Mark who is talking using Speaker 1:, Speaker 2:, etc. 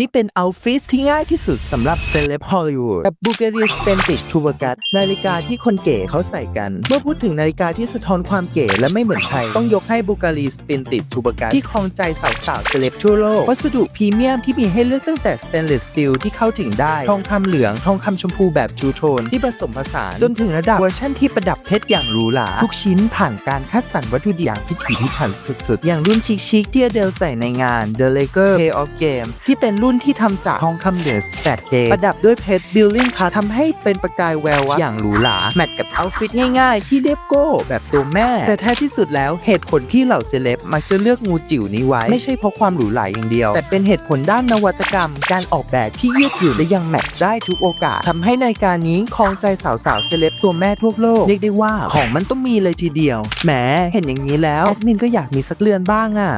Speaker 1: นี่เป็นเอาฟิตที่ง่ายที่สุดสำหรับเซเลบฮอลลีวูดกับบูเก r ีสเปนติกทูบกัสนาฬิกาที่คนเก๋เขาใส่กัน เมื่อพูดถึงนาฬิกาที่สะท้อนความเก๋และไม่เหมือนใคร ต้องยกให้บูการีสเปนติกทูบกัสที่ครองใจสาวๆเซเลบทั่วโลก วัสดุพรีเมียมที่มีให้เลือกตั้งแต่สเตนเลสสตีลที่เข้าถึงได้ ทองคำเหลือง ทองคำชมพูแบบจูโทนที่ผสมผสาน จนถึงระดับเวอร์ชันที่ประดับเพชรอย่างหรูหราทุกชิ้นผ่านการคัดสรรวัตถุดิบอย่างพิถีพิถันสุดๆ อย่างรุ่นชิคๆที่เดลใส่ในงาน The Laker Play of Game ที่เป็นุ่นที่ทำจากทองคำเหลือ 8K ประดับด้วยเพชร Building คาทำให้เป็นประกายแวววะอย่างหรูหราแมทกับเอาฟิตง่ายๆ ที่เรียบโก้แบบตัวแม่ แต่แท้ที่สุดแล้วเหตุผลที่เหล่าเซเลบมักจะเลือกงูจิ๋วนี้ไว้ ไม่ใช่เพราะความหรูหราอย่างเดียว แต่เป็นเหตุผลด้านนวัตกรรม การออกแบบที่ยืดหยุ่นและยังแมทช์ได้ทุกโอกาสทำให้ในการนี้ครองใจสาวๆเซเลบตัวแม่ทั่วโลกเรียกได้ว่าของมันต้องมีเลยทีเดียวแหมเห็นอย่างนี้แล้วแอดมินก็อยากมีสักเรือนบ้างอะ